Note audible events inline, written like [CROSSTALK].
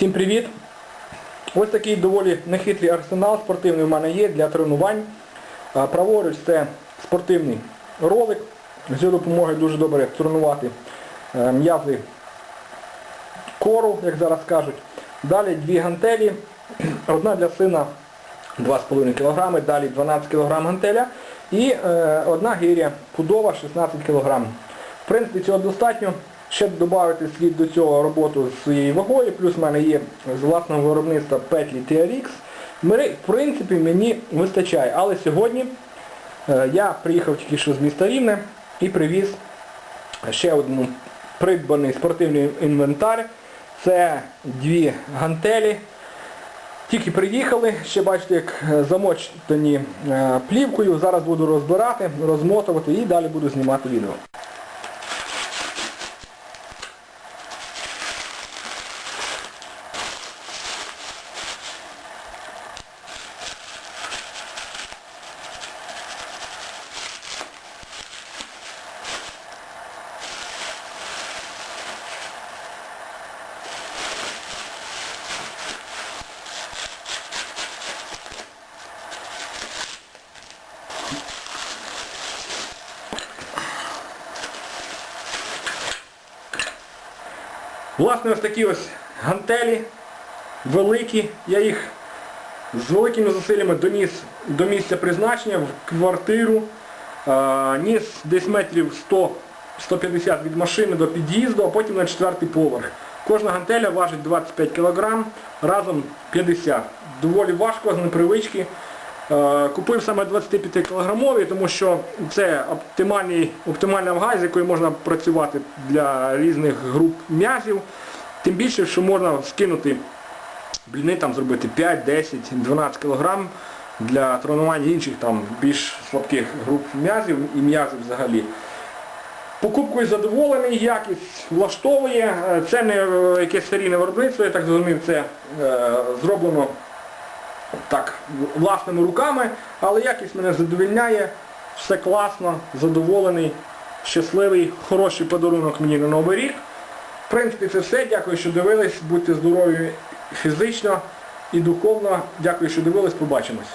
Всім привіт! Ось такий доволі нехитрий арсенал спортивний в мене є для тренувань. Праворуч це спортивний ролик. З його допомогою дуже добре тренувати е, м'язи кору, як зараз кажуть. Далі дві гантелі. [CLEARS THROAT] Одна для сина 2,5 кг, далі 12 кг гантеля і е, одна гиря пудова 16 кг. В принципі, цього достатньо. Ще додати слід до цього роботу з своєю вагою, плюс в мене є з власного виробництва петлі TRX. В принципі, мені вистачає. Але сьогодні е, я приїхав тільки що з міста Рівне і привіз ще один придбаний спортивний інвентар. Це дві гантелі. Тільки приїхали, ще бачите, як е, замочені е, плівкою. Зараз буду розбирати, розмотувати і далі буду знімати відео. Власне, ось такі ось гантелі, великі. Я їх з великими зусиллями доніс до місця призначення в квартиру. Ніс десь метрів 100-150 від машини до під'їзду, а потім на четвертий поверх. Кожна гантеля важить 25 кг, разом 50 Доволі важко, з непривички. Е, Купив саме 25 кілограмові, тому що це оптимальний, оптимальна вага, з якою можна працювати для різних груп м'язів. Тим більше, що можна скинути бліни, там зробити 5, 10, 12 кг для тренувань інших там більш слабких груп м'язів і м'язів взагалі. Покупкою задоволений, якість влаштовує. Е, Це не е, якесь серійне виробництво, я так зрозумів, це е, зроблено так, власними руками, але якість мене задовільняє, все класно, задоволений, щасливий, хороший подарунок мені на Новий рік. В принципі, це все. Дякую, що дивились. Будьте здорові фізично і духовно. Дякую, що дивились. Побачимось.